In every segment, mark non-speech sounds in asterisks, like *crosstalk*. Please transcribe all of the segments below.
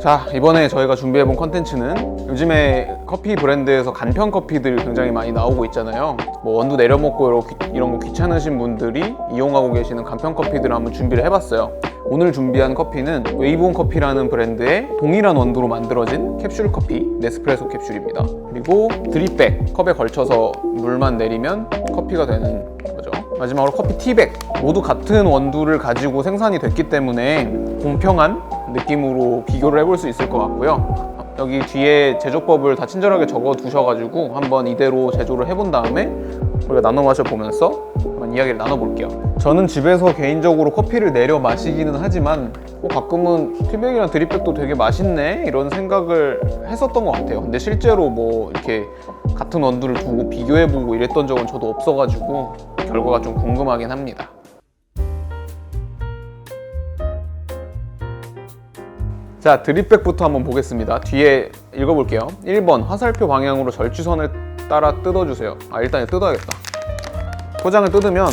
자 이번에 저희가 준비해본 컨텐츠는 요즘에 커피 브랜드에서 간편 커피들이 굉장히 많이 나오고 있잖아요. 뭐 원두 내려먹고 이런, 거 귀찮으신 분들이 이용하고 계시는 간편 커피들을 한번 준비를 해봤어요. 오늘 준비한 커피는 웨이본 커피라는 브랜드의 동일한 원두로 만들어진 캡슐 커피 네스프레소 캡슐입니다. 그리고 드립백 컵에 걸쳐서 물만 내리면 커피가 되는 거죠. 마지막으로 커피 티백. 모두 같은 원두를 가지고 생산이 됐기 때문에 공평한 느낌으로 비교를 해볼 수 있을 것 같고요. 여기 뒤에 제조법을 다 친절하게 적어 두셔가지고 한번 이대로 제조를 해본 다음에 우리가 나눠 마셔보면서 한번 이야기를 나눠볼게요. 저는 집에서 개인적으로 커피를 내려 마시기는 하지만 어, 가끔은 티백이랑 드립백도 되게 맛있네 이런 생각을 했었던 것 같아요. 근데 실제로 뭐 이렇게 같은 원두를 두고 비교해보고 이랬던 적은 저도 없어가지고 결과가 좀 궁금하긴 합니다 자 드립백부터 한번 보겠습니다. 뒤에 읽어볼게요. 1번 화살표 방향으로 절취선을 따라 뜯어주세요. 아 일단 뜯어야겠다. 포장을 뜯으면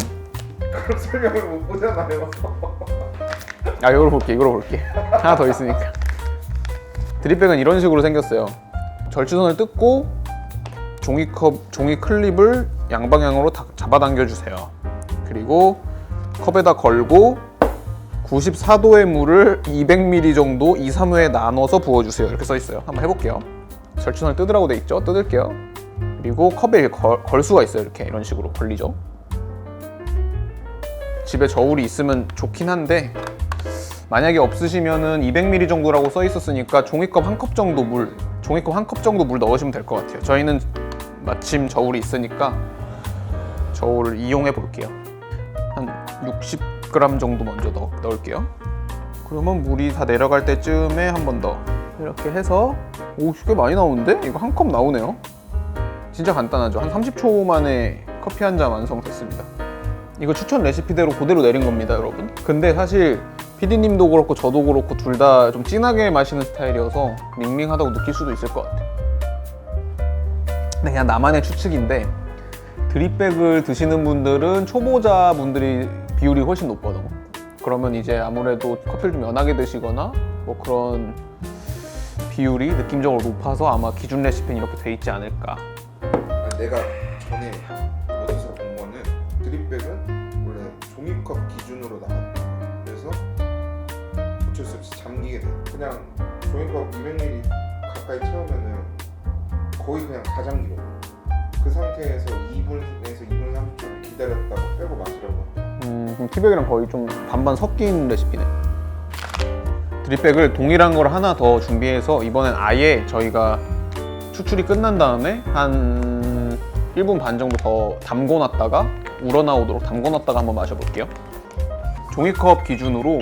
그런 설명을 못 보잖아요. 아 이걸 볼게 이걸 볼게. 하나 더 있으니까. 드립백은 이런 식으로 생겼어요. 절취선을 뜯고 종이컵 종이 클립을 양방향으로 다- 잡아당겨 주세요. 그리고 컵에다 걸고 94도의 물을 200ml 정도 2, 3회에 나눠서 부어주세요. 이렇게 써 있어요. 한번 해볼게요. 절취선을 뜯으라고 돼 있죠? 뜯을게요. 그리고 컵에 걸, 걸 수가 있어요. 이렇게 이런 식으로 걸리죠? 집에 저울이 있으면 좋긴 한데 만약에 없으시면은 200ml 정도라고 써 있었으니까 종이컵 한 컵 정도 물, 종이컵 한 컵 정도 물 넣으시면 될 것 같아요. 저희는 마침 저울이 있으니까 저울을 이용해 볼게요. 한 60g 정도 먼저 넣, 넣을게요. 그러면 물이 다 내려갈 때쯤에 한 번 더 이렇게 해서 오, 꽤 많이 나오는데? 이거 한 컵 나오네요. 진짜 간단하죠. 한 30초 만에 커피 한 잔 완성됐습니다. 이거 추천 레시피대로 그대로 내린 겁니다, 여러분. 근데 사실 PD님도 그렇고 저도 그렇고 둘 다 좀 진하게 마시는 스타일이어서 밍밍하다고 느낄 수도 있을 것 같아요. 근데 그냥 나만의 추측인데 드립백을 드시는 분들은 초보자 분들이 비율이 훨씬 높거든. 그러면 이제 아무래도 커피를 좀 연하게 드시거나 뭐 그런 비율이 느낌적으로 높아서 아마 기준 레시피는 이렇게 돼 있지 않을까. 아, 내가 전에 어디서 본 거는 드립백은 원래 종이컵 기준으로 나간다. 그래서 어쩔 수 없이 잠기게 돼. 그냥 종이컵 200ml 가까이 채우면은 거의 그냥 다 잠기고 그 상태에서 2분에서 2분 30초 기다렸다가 빼고 마시라고. 음, 그럼 티백이랑 거의 좀 반반 섞인 레시피네. 드립백을 동일한 걸 하나 더 준비해서 이번엔 아예 저희가 추출이 끝난 다음에 한 1분 반 정도 더 담궈놨다가 우러나오도록 담궈놨다가 한번 마셔볼게요. 종이컵 기준으로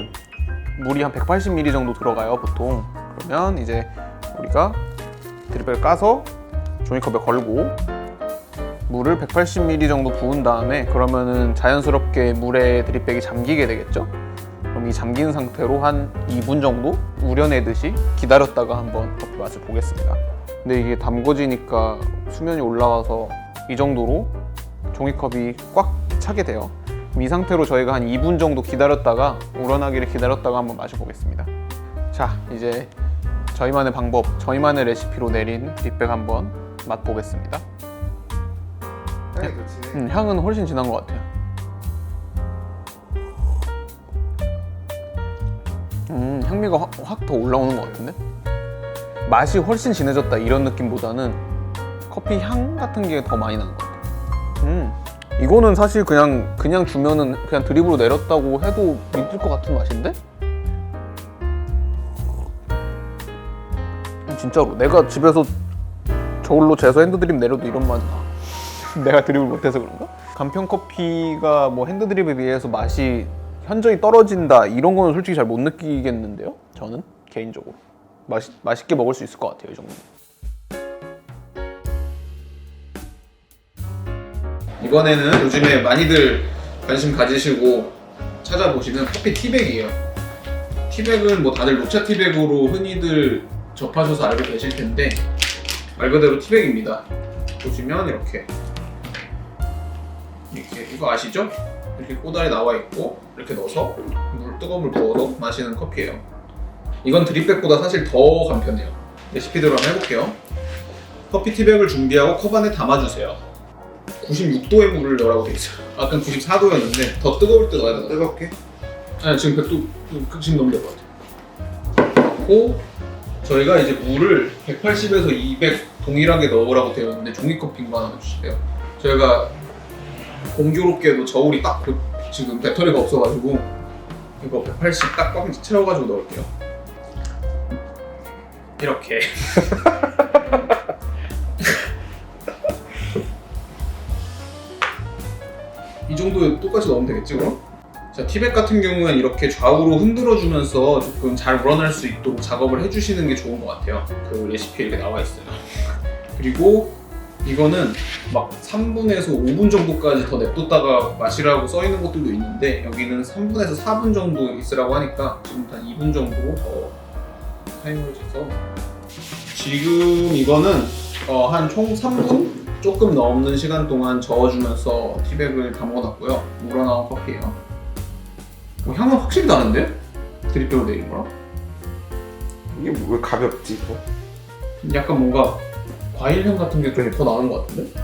물이 한 180ml 정도 들어가요, 보통. 그러면 이제 우리가 드립백을 까서 종이컵에 걸고 물을 180ml 정도 부은 다음에 그러면은 자연스럽게 물에 드립백이 잠기게 되겠죠? 그럼 이 잠긴 상태로 한 2분 정도 우려내듯이 기다렸다가 한번 커피 맛을 보겠습니다. 근데 이게 담궈지니까 수면이 올라와서 이 정도로 종이컵이 꽉 차게 돼요. 이 상태로 저희가 한 2분 정도 기다렸다가 우러나기를 기다렸다가 한번 마셔보겠습니다. 자, 이제 저희만의 방법, 저희만의 레시피로 내린 드립백 한번 맛보겠습니다. 향이 더 진해. 음, 향은 훨씬 진한 것 같아요. 음, 향미가 확 더 올라오는 것 같은데? 맛이 훨씬 진해졌다 이런 느낌보다는 커피 향 같은 게 더 많이 나는 것 같아요. 음, 이거는 사실 그냥 그냥 주면은 그냥 드립으로 내렸다고 해도 믿을 것 같은 맛인데? 음, 진짜로 내가 집에서 저울로 재서 핸드드립 내려도 이런 맛 나. *laughs* 내가 드립을 못해서 그런가? 간편 커피가 뭐 핸드드립에 비해서 맛이 현저히 떨어진다 이런 거는 솔직히 잘 못 느끼겠는데요? 저는 개인적으로 맛 맛있게 먹을 수 있을 것 같아요 이 정도. 이번에는 요즘에 많이들 관심 가지시고 찾아보시는 커피 티백이에요. 티백은 뭐 다들 녹차 티백으로 흔히들 접하셔서 알고 계실 텐데 말 그대로 티백입니다. 보시면 이렇게 이렇게 이거 아시죠? 이렇게 꼬다리 나와 있고 이렇게 넣어서 물 뜨거운 물 부어서 마시는 커피예요. 이건 드립백보다 사실 더 간편해요. 레시피대로 한번 해볼게요. 커피 티백을 준비하고 컵 안에 담아주세요. 96도의 물을 넣으라고 돼 있어요. 아까 94도였는데 더 뜨거울 때 넣어야 되나? 뜨겁게? 아니 지금 100도 지금 넣으면 될것 같아요. 넣고 저희가 이제 물을 180에서 200 동일하게 넣으라고 되어 있는데 종이컵 빙만 하나 주실래요? 저희가 공교롭게도 저울이 딱 그- 지금 배터리가 없어가지고 이거 180 딱 꽉 채워가지고 넣을게요. 이렇게 *laughs* 이 정도 똑같이 넣으면 되겠지 그럼? 자, 티백 같은 경우는 이렇게 좌우로 흔들어주면서 조금 잘 우러날 수 있도록 작업을 해주시는 게 좋은 것 같아요. 그 레시피에 이렇게 나와 있어요. *laughs* 그리고 이거는 막 3분에서 5분 정도까지 더 냅뒀다가 마시라고 써 있는 것들도 있는데 여기는 3분에서 4분 정도 있으라고 하니까 지금 한 2분 정도 더 타이머를 재서 지금 이거는 어, 한 총 3분 조금 넘는 시간 동안 저어주면서 티백을 담궈놨고요. 우러나온 커피예요. 어, 향은 확실히 다른데? 드립백으로 내린 거랑? 이게 뭐- 왜 가볍지 이거? 약간 뭔가 과일 향 같은 게 좀 더 나는 것 같은데?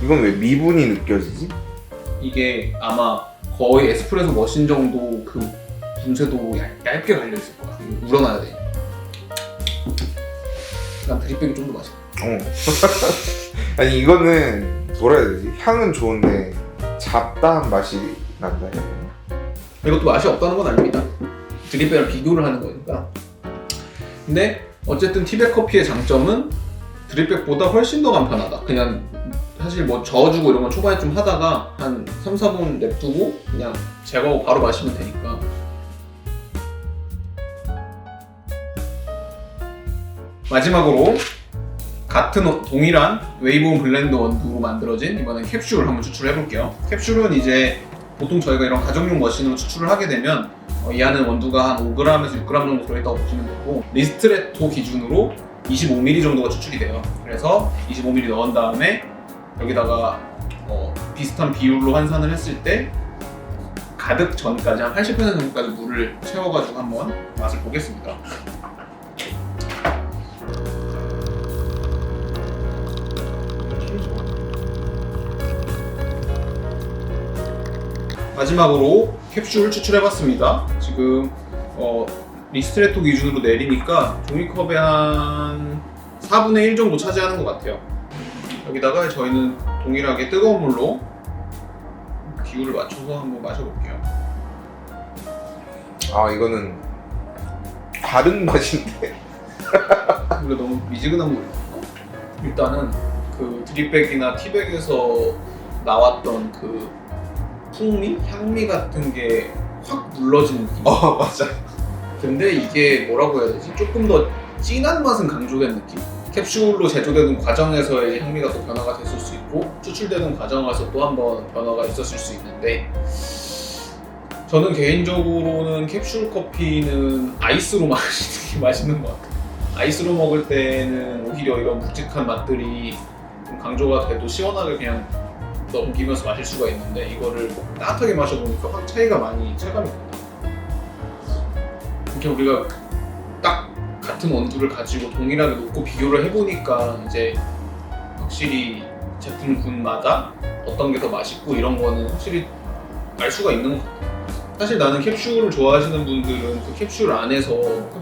이건 왜 미분이 느껴지지? 이게 아마 거의 에스프레소 머신 정도 그 분쇄도 얇, 얇게 갈려 있을 거야. 우러나야 돼. 난 드립백이 좀 더 맛있어. 어. *laughs* 아니 이거는 뭐라 해야 되지? 향은 좋은데 잡다한 맛이 난다 해야 되나? 이것도 맛이 없다는 건 아닙니다. 드립백을 비교를 하는 거니까. 근데 어쨌든 티백 커피의 장점은 드립백보다 훨씬 더 간편하다. 그냥 사실 뭐 저어주고 이런 건 초반에 좀 하다가 한 3, 4분 냅두고 그냥 제거하고 바로 마시면 되니까. 마지막으로 같은 원- 동일한 웨이브온 블렌드 원두로 만들어진 이번엔 캡슐을 한번 추출해 볼게요. 캡슐은 이제 보통 저희가 이런 가정용 머신으로 추출을 하게 되면 어, 이 안에 원두가 한 5g에서 6g 정도 들어있다고 보시면 되고 리스트레토 기준으로 25ml 정도가 추출이 돼요. 그래서 25ml 넣은 다음에 여기다가 어, 비슷한 비율로 환산을 했을 때 가득 전까지 한 80% 정도까지 물을 채워가지고 한번 맛을 보겠습니다. 마지막으로 캡슐 추출해봤습니다. 지금 어, 리스트레토 기준으로 내리니까 종이컵의 한 4분의 1 정도 차지하는 것 같아요. 여기다가 저희는 동일하게 뜨거운 물로 기호를 맞춰서 한번 마셔볼게요. 아 이거는 다른 *laughs* 맛인데 원래 너무 미지근한 물인가? 일단은 그 드립백이나 티백에서 나왔던 그 풍미, 향미 같은 게 확 물러지는 느낌. 어 맞아 근데 이게 뭐라고 해야 되지? 조금 더 진한 맛은 강조된 느낌? 캡슐로 제조되는 과정에서의 향미가 또 변화가 됐을 수 있고 추출되는 과정에서 또 한번 변화가 있었을 수 있는데 저는 개인적으로는 캡슐 커피는 아이스로 *laughs* 마시는 게 맛있는 것 같아요. 아이스로 먹을 때는 오히려 이런 묵직한 맛들이 좀 강조가 돼도 시원하게 그냥 넘기면서 마실 수가 있는데 이거를 따뜻하게 마셔보니까 확 차이가 많이 체감이 된다. 이렇게 우리가 딱 같은 원두를 가지고 동일하게 놓고 비교를 해보니까 이제 확실히 제품군마다 어떤 게 더 맛있고 이런 거는 확실히 알 수가 있는 것 같아요. 사실 나는 캡슐을 좋아하시는 분들은 그 캡슐 안에서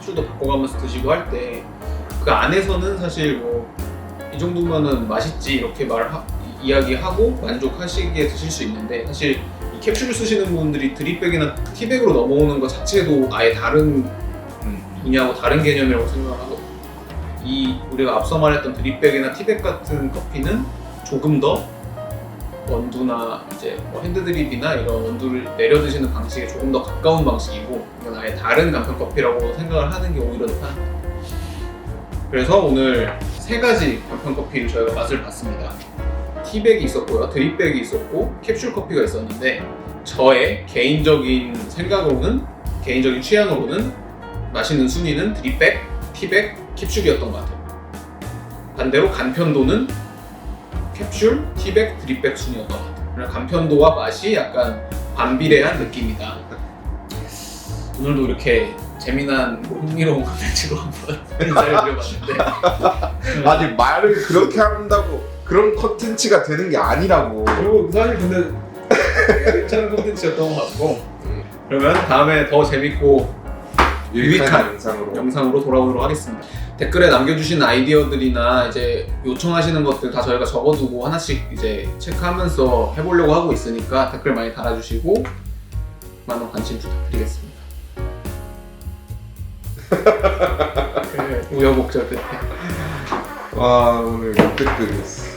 캡슐도 바꿔가면서 드시고 할 때 그 안에서는 사실 뭐 이 정도면은 맛있지 이렇게 말 이야기하고 만족하시게 드실 수 있는데 사실 이 캡슐을 쓰시는 분들이 드립백이나 티백으로 넘어오는 것 자체도 아예 다른 음. 분야하고 다른 개념이라고 하거든요. 이 우리가 앞서 말했던 드립백이나 티백 같은 커피는 조금 더 원두나 이제 뭐 핸드드립이나 이런 원두를 내려 드시는 방식에 조금 더 가까운 방식이고 이건 아예 다른 간편 커피라고 생각을 하는 게 오히려 더 편합니다. 그래서 오늘 세 가지 간편 커피를 저희가 맛을 봤습니다. 티백이 있었고요, 드립백이 있었고 캡슐 커피가 있었는데 저의 개인적인 생각으로는 개인적인 취향으로는 마시는 순위는 드립백, 티백, 캡슐이었던 것 같아요. 반대로 간편도는 캡슐, 티백, 드립백 순이었던 것 같아요. 그냥 간편도와 맛이 약간 반비례한 느낌이다. 오늘도 이렇게 재미난 뭐 흥미로운 *laughs* 컨텐츠로 한번 인사를 드려봤는데 아니 말을 그렇게 한다고 그런 컨텐츠가 되는 게 아니라고. 그리고 사실 근데 괜찮은 컨텐츠였던 것 같고 그러면 다음에 더 재밌고 유익한 영상으로. 영상으로 돌아오도록 하겠습니다. 댓글에 남겨주신 아이디어들이나 이제 요청하시는 것들 다 저희가 적어두고 하나씩 이제 체크하면서 해보려고 하고 있으니까 댓글 많이 달아주시고 많은 관심 부탁드리겠습니다. 그 *laughs* 우여곡절 끝에 와 오늘 역대급이었어.